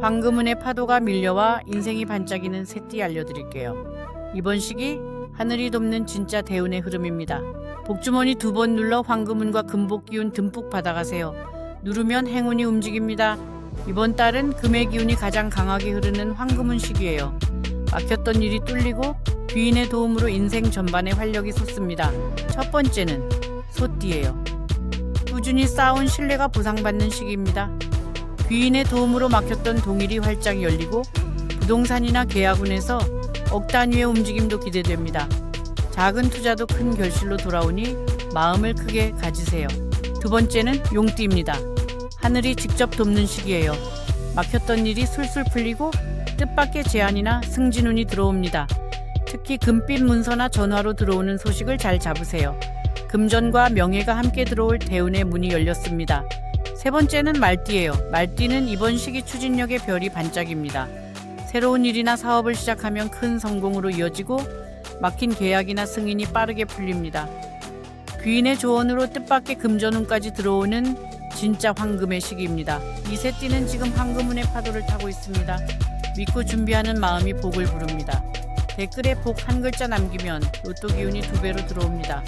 황금운의 파도가 밀려와 인생이 반짝이는 새띠 알려드릴게요. 이번 시기 하늘이 돕는 진짜 대운의 흐름입니다. 복주머니 두 번 눌러 황금운과 금복 기운 듬뿍 받아가세요. 누르면 행운이 움직입니다. 이번 달은 금의 기운이 가장 강하게 흐르는 황금운 시기예요. 막혔던 일이 뚫리고 귀인의 도움으로 인생 전반에 활력이 솟습니다. 첫 번째는 소띠예요. 꾸준히 쌓아온 신뢰가 보상받는 시기입니다. 귀인의 도움으로 막혔던 동일이 활짝 열리고 부동산이나 계약운에서 억 단위의 움직임도 기대됩니다. 작은 투자도 큰 결실로 돌아오니 마음을 크게 가지세요. 두 번째는 용띠입니다. 하늘이 직접 돕는 시기예요. 막혔던 일이 술술 풀리고 뜻밖의 제안이나 승진운이 들어옵니다. 특히 금빛 문서나 전화로 들어오는 소식을 잘 잡으세요. 금전과 명예가 함께 들어올 대운의 문이 열렸습니다. 세 번째는 말띠예요. 말띠는 이번 시기 추진력의 별이 반짝입니다. 새로운 일이나 사업을 시작하면 큰 성공으로 이어지고 막힌 계약이나 승인이 빠르게 풀립니다. 귀인의 조언으로 뜻밖의 금전운까지 들어오는 진짜 황금의 시기입니다. 이세 띠는 지금 황금운의 파도를 타고 있습니다. 믿고 준비하는 마음이 복을 부릅니다. 댓글에 복 한 글자 남기면 로또 기운이 두 배로 들어옵니다.